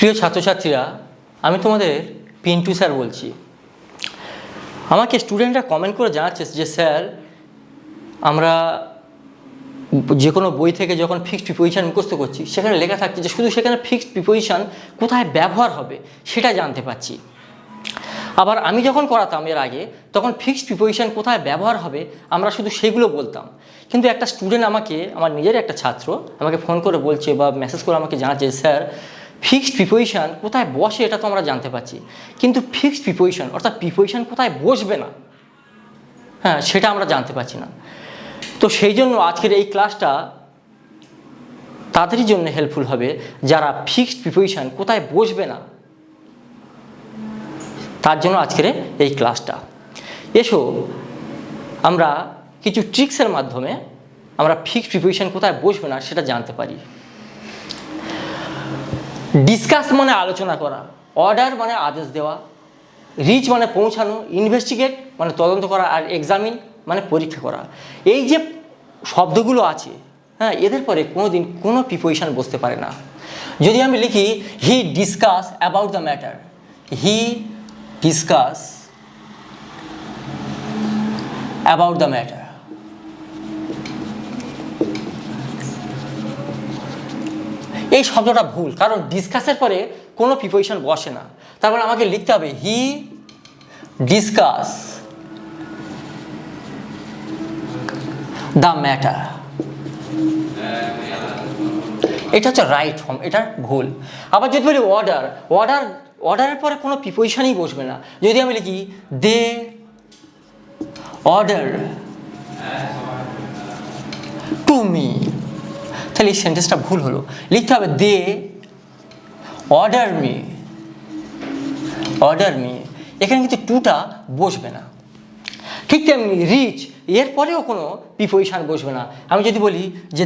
প্রিয় ছাত্রছাত্রীরা, আমি তোমাদের পিন্টু স্যার বলছি। আমাকে স্টুডেন্টরা কমেন্ট করে জানাচ্ছে যে, স্যার, আমরা যে কোনো বই থেকে যখন ফিক্সড প্রিপোজিশন মুখস্থ করছি, সেখানে লেখা থাকছে যে, শুধু সেখানে ফিক্সড প্রিপোজিশন কোথায় ব্যবহার হবে, সেটা জানতে পারছি। আবার আমি যখন করাতাম এর আগে, তখন ফিক্সড প্রিপোজিশন কোথায় ব্যবহার হবে, আমরা শুধু সেগুলো বলতাম। কিন্তু একটা স্টুডেন্ট আমাকে, আমার নিজের একটা ছাত্র, আমাকে ফোন করে বলছে বা মেসেজ করে আমাকে জানাচ্ছে স্যার ফিক্সড প্রিপোজিশন কোথায় বসে এটা তো আমরা জানতে পারছি। কিন্তু ফিক্সড প্রিপোজিশন অর্থাৎ প্রিপোজিশন কোথায় বসবে না হ্যাঁ সেটা আমরা জানতে পারছি না। তো সেই জন্য আজকের এই ক্লাসটা তাদেরই জন্য হেল্পফুল হবে, যারা ফিক্সড প্রিপোজিশন কোথায় বসবে না, তার জন্য আজকের এই ক্লাসটা এসো, আমরা কিছু ট্রিক্সের মাধ্যমে আমরা ফিক্সড প্রিপোজিশন কোথায় বসবে না সেটা জানতে পারি। ডিসকাস মানে আলোচনা করা অর্ডার মানে আদেশ দেওয়া রিচ মানে পৌঁছানো ইনভেস্টিগেট মানে তদন্ত করা আর এক্সামিন মানে পরীক্ষা করা। এই যে শব্দগুলো আছে হ্যাঁ এদের পরে কোনো দিন কোনো প্রিপোজিশন বসতে পারে না। যদি আমি লিখি he discuss about the matter he discuss about the matter এই শব্দটা ভুল, কারণ ডিসকাসের পরে কোনো প্রিপোজিশন বসে না। তারপর আমাকে লিখতে হবে হি ডিসকাস দ্য ম্যাটার এটা হচ্ছে রাইট ফর্ম এটা ভুল। আবার যদি বলি অর্ডার অর্ডার অর্ডারের পরে কোনো প্রিপোজিশনই বসবে না। যদি আমি লিখি দে অর্ডার টু মি তাহলে এই সেন্টেন্সটা ভুল হলো। লিখতে হবে they order me order me এখানে কিন্তু টুটা বসবে না। ঠিক তেমনি রিচ এর পরেও কোনো প্রিপোজিশন বসবে না। আমি যদি বলি যে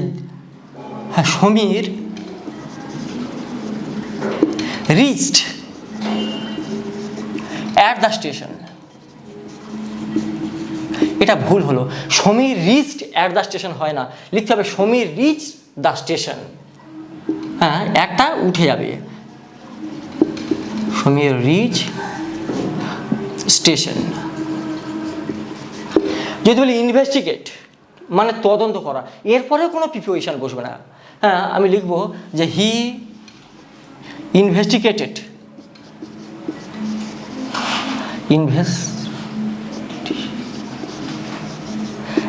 হ্যাঁ Sameer reached at the station এটা ভুল হলো। Sameer reached at the station হয় না। লিখতে হবে সমীর রিচ দ্য স্টেশন হ্যাঁ একটা উঠে যাবে। সমীর রিচ স্টেশন যদি বলি ইনভেস্টিগেট মানে তদন্ত করা, এরপরেও কোনো প্রিপোজিশন বসবে না। হ্যাঁ আমি লিখব যে he investigated invest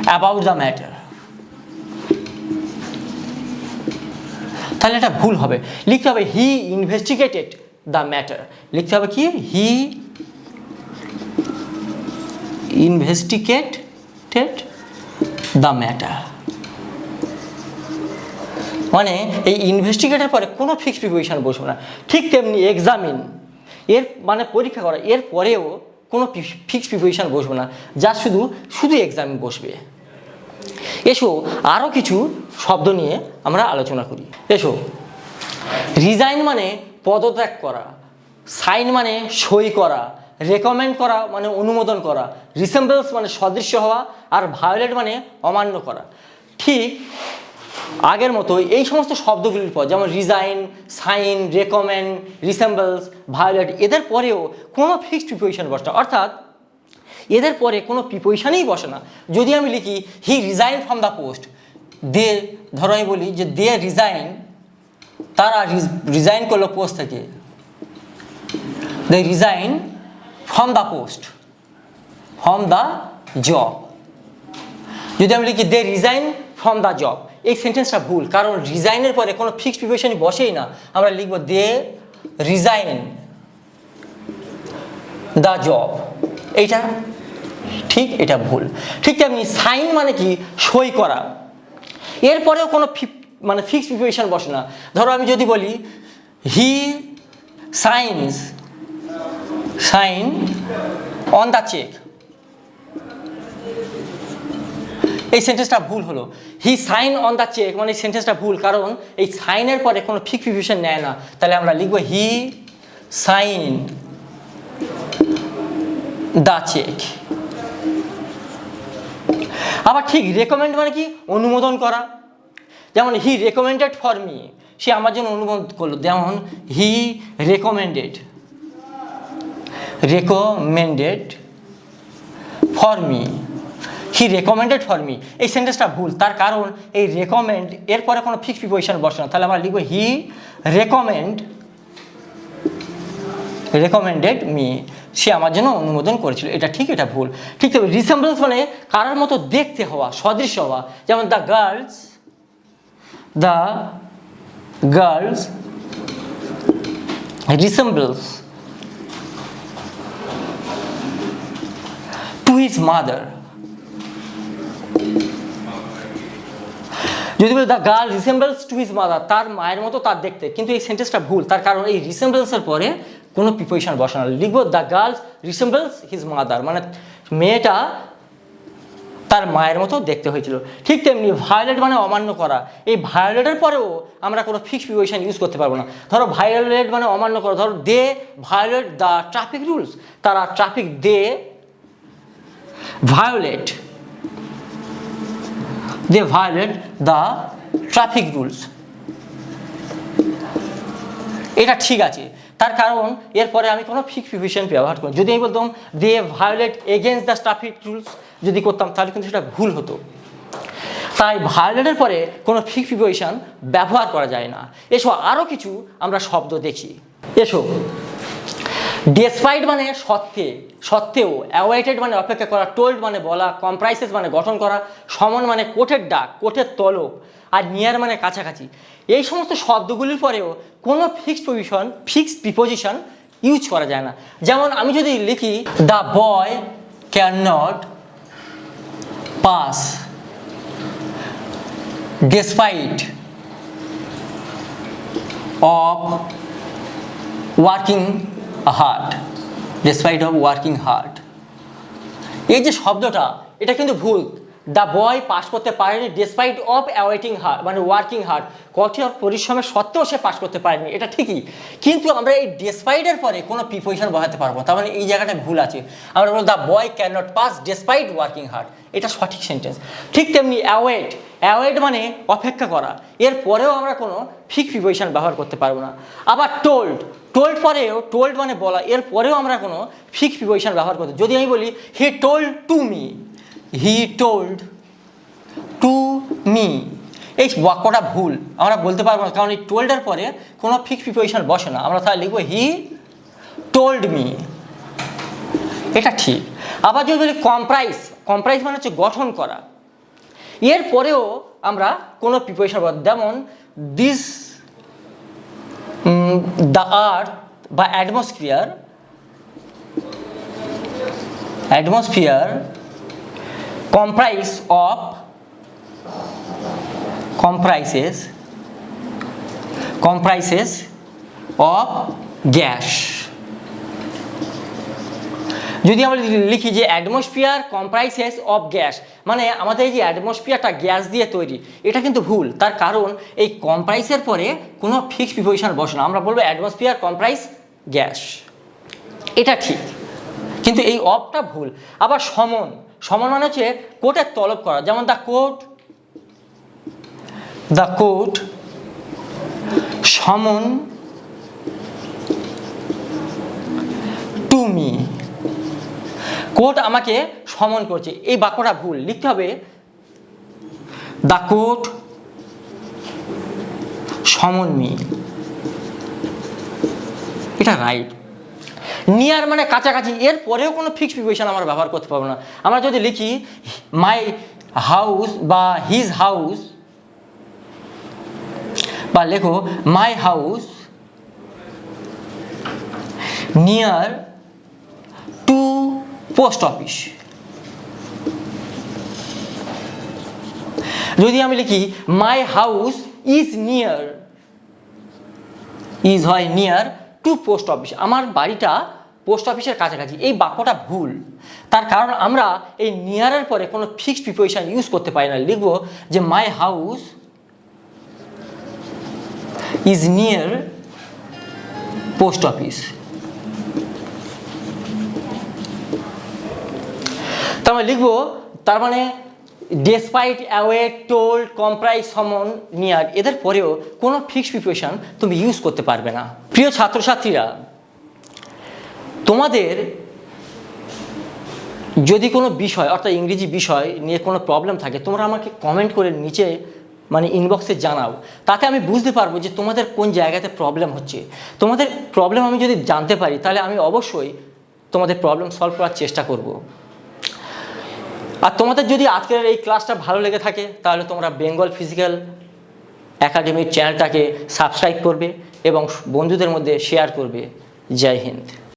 about the matter তাহলে এটা ভুল হবে। লিখতে হবে হি ইনভেস্টিগেটেড দ্য ম্যাটার লিখতে হবে কি? হি ইনভেস্টিগেটেড দ্য ম্যাটার মানে এই ইনভেস্টিগেটের পরে কোনো ফিক্সড প্রিপোজিশন বসবে না। ঠিক তেমনি এক্সামিন এর মানে পরীক্ষা করা, এর পরেও কোনো ফিক্সড প্রিপোজিশন বসবে না। যা শুধু শুধু এক্সামিন বসবে। এসো আরও কিছু শব্দ নিয়ে আমরা আলোচনা করি। এসো রিজাইন মানে পদত্যাগ করা সাইন মানে সই করা রেকমেন্ড করা মানে অনুমোদন করা রিসেম্বলস মানে সদৃশ্য হওয়া, আর ভায়োলেট মানে অমান্য করা। ঠিক আগের মতো এই সমস্ত শব্দগুলির পর, যেমন resign sign recommend resembles violate এদের পরেও কোনো ফিক্সড প্রিপোজিশন বসে না। অর্থাৎ এদের পরে কোনো প্রিপোজিশনই বসে না। যদি আমি লিখি he resign from the post they, ধরো আমি বলি যে দে রিজাইন তারা রিজাইন করল পোস্ট থেকে। They resign from the post from the job যদি আমি লিখি they resign from the job এই সেন্টেন্সটা ভুল, কারণ রিজাইনের পরে কোনো ফিক্সড প্রিপারেশনই বসেই না। আমরা লিখব দে রিজাইন দ্য জব এইটা ঠিক এটা ভুল। ঠিক তেমনি সাইন মানে কি? সই করা। এরপরেও কোনো মানে ফিক্সড প্রিপারেশন বসে না। ধরো আমি যদি বলি he science sign on the cheque এই সেন্টেন্সটা ভুল হলো। He sign on the cheque মানে এই সেন্টেন্সটা ভুল, কারণ এই সাইনের পরে কোনো ফিক্স প্রিপারেশন নেয় না। তাহলে আমরা লিখব হি সাইন দ্য চেক আবার ঠিক রেকমেন্ড মানে কি? অনুমোদন করা। যেমন হি রেকমেন্ডেড ফর মি সে আমার জন্য অনুমোদন করল। যেমন he recommended recommended for me he recommended for me এই সেন্টেন্সটা ভুল, তার কারণ এই রেকমেন্ড এরপরে কোনো ফিক্স প্রিপোজিশন বসে না। তাহলে আমরা লিখব হি রেকমেন্ড রেকমেন্ডেড মি সে আমার জন্য অনুমোদন করেছিল। এটা ঠিক, এটা ভুল। ঠিক তবে রিসেম্বলেন্স মানে কারার মতো দেখতে হওয়া, সদৃশ্য হওয়া। যেমন the girls the girls resembles to his mother যদি বলি the girl resembles to his mother তার মায়ের মতো তার দেখতে। কিন্তু এই সেন্টেন্সটা ভুল। তার কারণ এই রিসেম্বলেন্সের পরে কোনো প্রিপোজিশন বসানো লিখব the girls resembles his mother মানে মেয়েটা তার মায়ের মতো দেখতে হয়েছিল। ঠিক তেমনি ভায়োলেট মানে অমান্য করা। এই ভায়োলেটের পরেও আমরা কোনো ফিক্সড প্রিপোজিশন ইউজ করতে পারব না। ধরো ভায়োলেট মানে অমান্য করা। ধরো they violate the traffic rules তারা traffic they violate they violate the traffic rules এটা ঠিক আছে। তার কারণ, এরপরে আমি কোনো ফিক্স প্রিভিশন ব্যবহার করি যদি আমি বলতাম they violate against the traffic rules যদি করতাম, তাহলে কিন্তু সেটা ভুল হতো। তাই ভায়োলেটের পরে কোনো ফিক্স প্রিভিশন ব্যবহার করা যায় না। এসব আরও কিছু আমরা শব্দ দেখি। এসো। ডেসপাইট মানে সত্ত্বে সত্ত্বেও অ্যাওয়াইটেড মানে অপেক্ষা করা টোল্ড মানে বলা কম্প্রাইসেস মানে গঠন করা, সমন মানে কোটের ডাক কোটের তলব, আর নিয়ার মানে কাছাকাছি। এই সমস্ত শব্দগুলির পরেও কোনো fixed position fixed preposition use করা যায় না। যেমন আমি যদি লিখি the boy can not pass despite of working hard despite of working hard এই যে শব্দটা এটা কিন্তু ভুল। দ্য বয় পাস করতে পারেনি ডিসপাইট অফ অ্যাওয়েটিং হার্ড মানে ওয়ার্কিং হার্ড কঠোর পরিশ্রমের সত্ত্বেও সে পাস করতে পারেনি, এটা ঠিকই। কিন্তু আমরা এই ডিসপাইটের পরে কোনো প্রিপোজিশন বসাতে পারব তার মানে এই জায়গাটা ভুল আছে। আমরা বলব the boy can not pass despite working hard এটা সঠিক সেন্টেন্স ঠিক তেমনি অ্যাওয়েট অ্যাওয়েট মানে অপেক্ষা করা। এর পরেও আমরা কোনো ফিক্স প্রিপোজিশন ব্যবহার করতে পারব না। আবার টোল্ড টোল্ড পরেও টোল্ড মানে বলা। এর পরেও আমরা কোনো ফিক্স প্রিপোজিশন ব্যবহার করতে যদি আমি বলি he told to me he told to me এই বাক্যটা ভুল। আমরা বলতে পারব না, কারণ এই টোল্ডের পরে কোনো ফিক্স প্রিপোজিশন বসে না। আমরা তাহলে লিখব হি টোল্ড মি এটা ঠিক। আবার যদি বলি কম্প্রাইজ কম্প্রাইজ মানে হচ্ছে গঠন করা। এর পরেও আমরা কোনো প্রিপোজিশন যেমন দিস দ্য আর্থ বা atmosphere atmosphere comprise of, comprises comprises of gas. যদি আমরা লিখি যে অ্যাটমসফিয়ার কম্প্রাইসেস অফ গ্যাস মানে আমাদের এই যে অ্যাটমসফিয়ারটা গ্যাস দিয়ে তৈরি, এটা কিন্তু ভুল। তার কারণ এই কম্প্রাইসের পরে কোনো ফিক্স প্রিপোজিশন বসে না। আমরা বলব অ্যাটমসফিয়ার কম্প্রাইস গ্যাস এটা ঠিক। কিন্তু এই অফটা ভুল। আবার সমন। সমন মানে হচ্ছে কোর্টের তলব করা, যেমন the court the court summon to me court আমাকে সমন করছে, এই বাক্যটা ভুল, লিখতে হবে দ্য কোর্ট সমন মি এটা রাইট নিয়ার মানে কাছাকাছি। এর পরেও কোনো ফিক্স প্রিপোজিশন আমরা ব্যবহার করতে পারব না। আমরা যদি লিখি মাই হাউস বা হিজ হাউস বা লেখো my house near to post office যদি আমি লিখি my house is near is হয় নিয়ার টু পোস্ট অফিস আমার বাড়িটা পোস্ট অফিসের কাছাকাছি। এই বাক্যটা ভুল। তার কারণ আমরা এই নিয়ারের পরে কোনো ফিক্সড প্রিপোজিশন ইউজ করতে পারি না। লিখব যে my house is near post office তার মানে লিখব, তার মানে despite await toll comprise summon near এদের পরেও কোনো ফিক্সড প্রিপারেশন তুমি ইউজ করতে পারবে না। প্রিয় ছাত্রছাত্রীরা তোমাদের যদি কোনো বিষয়, অর্থাৎ ইংরেজি বিষয় নিয়ে কোনো প্রবলেম থাকে, তোমরা আমাকে কমেন্ট করে নিচে মানে ইনবক্সে জানাও। তাতে আমি বুঝতে পারব যে তোমাদের কোন জায়গাতে প্রবলেম হচ্ছে। তোমাদের প্রবলেম আমি যদি জানতে পারি, তাহলে আমি অবশ্যই তোমাদের প্রবলেম সলভ করার চেষ্টা করব। আর তোমাদের যদি আজকের এই ক্লাসটা ভালো লেগে থাকে, তাহলে তোমরা বেঙ্গল ফিজিক্যাল একাডেমির চ্যানেলটাকে সাবস্ক্রাইব করবে এবং বন্ধুদের মধ্যে শেয়ার করবে। জয় হিন্দ।